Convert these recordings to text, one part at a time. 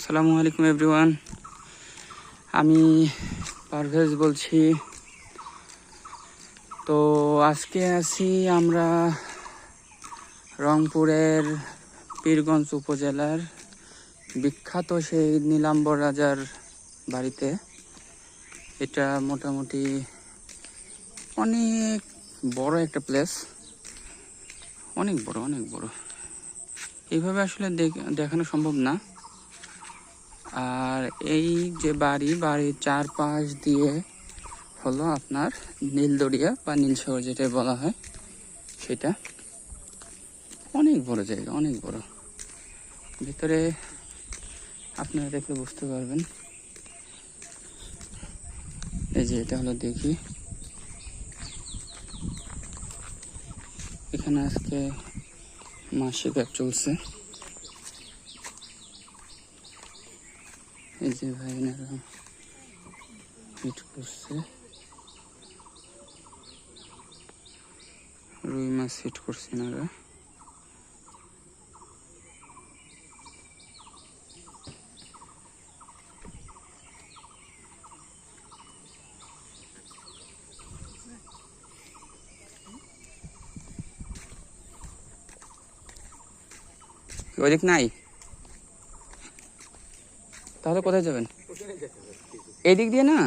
আসসালামু আলাইকুম এভরিওয়ান আমি পারভেজ বলছি। তো আজকে আছি আমরা রংপুরের পীরগঞ্জ উপজেলার বিখ্যাত সেই নীলাম্বর রাজার বাড়িতে। এটা মোটামুটি অনেক বড় একটা প্লেস অনেক বড় অনেক বড়। এইভাবে আসলে দেখ- দেখানো সম্ভব না। আর এই যে বাড়ি, বাড়ির চারপাশ দিয়ে হলো আপনার নীলদরিয়া বা নীলসাগর যেটা বলা হয়, সেটা অনেক বড় জায়গা, অনেক বড়। ভিতরে আপনারা দেখলে বুঝতে পারবেন। এই যে এটা হলো দেখি। এখানে আজকে মাসিক চলছে। এই যে ভাইনারা হিট করছে রুই মাছ হিট করছে এনারা ওদিক নাই তাহলে কোথায় যাবেন? এদিক দিয়ে না?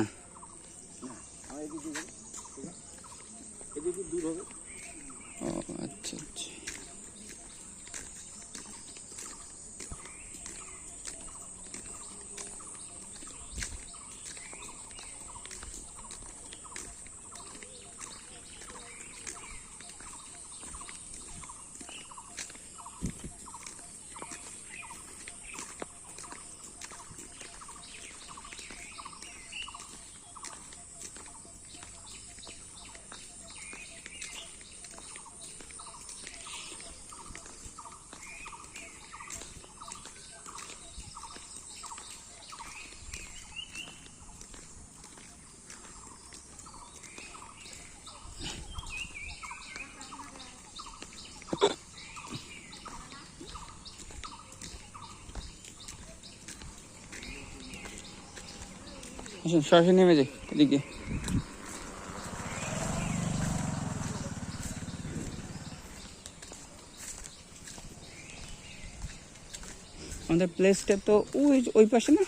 ও আচ্ছা আচ্ছা। আসুন সরাসরি নেমে যাই এদিকে। আমাদের প্লেসটা তো ওই ওই পাশে না?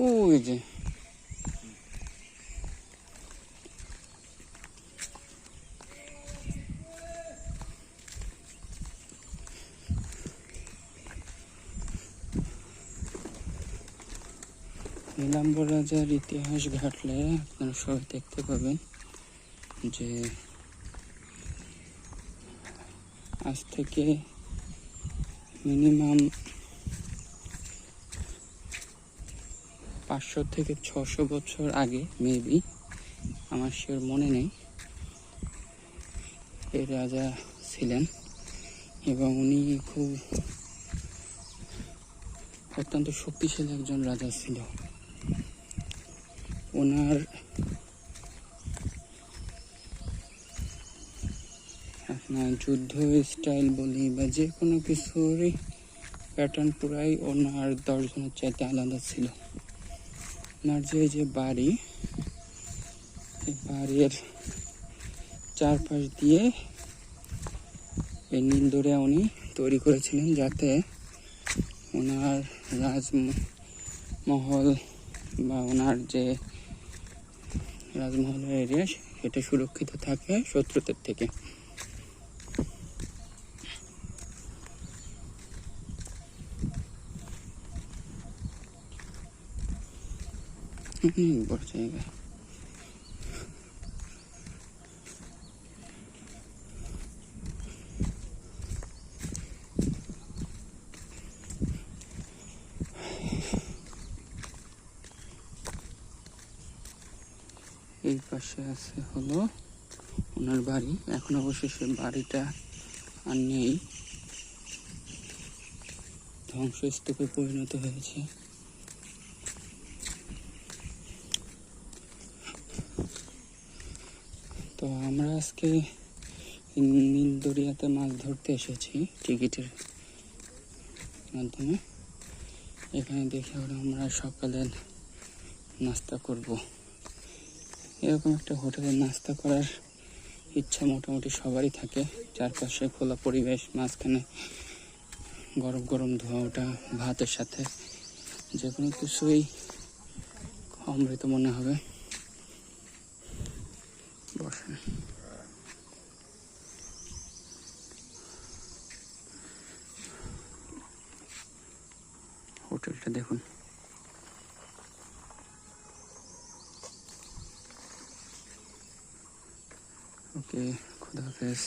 ওই যে নীলাম্বর রাজার ইতিহাস ঘাটলে আপনারা সবাই দেখতে পাবেন যে আজ থেকে মিনিমাম পাঁচশো থেকে ছশো বছর আগে মেবি আমার শিওর মনে নেই। এই রাজা ছিলেন এবং উনি খুব অত্যন্ত শক্তিশালী একজন রাজা ছিল। ওনার যুদ্ধ স্টাইল বলি বা যে কোনো কিছুরই প্যাটার্ন পুরাই ওনার দর্শনের চাইতে আলাদা ছিল। ওনার যে যে বাড়ি বাড়ির চারপাশ দিয়ে এই নীলদরিয়া উনি তৈরি করেছিলেন যাতে ওনার রাজমহল বা ওনার যে রাজমহলের এরিয়া সেটা সুরক্ষিত থাকে শত্রুদের থেকে। এই পাশে আছে হলো ওনার বাড়ি। এখন অবশ্য সে বাড়িটা আর নেই। ধ্বংসস্তূপে পরিণত হয়েছে তো আমরা আজকে নীল দরিয়াতে মাছ ধরতে এসেছি টিকিটের মাধ্যমে। এখানে দেখে ওরা আমরা সকালে নাস্তা করব। এরকম একটা হোটেলে নাস্তা করার ইচ্ছা মোটামুটি সবারই থাকে। চারপাশে খোলা পরিবেশ, মাঝখানে গরম গরম ধোয়া ওঠা, ভাতের সাথে যে কোনো কিছুই অমৃত মনে হবে। বসেন হোটেলটা দেখুন। ওকে খুদা হাফেজ।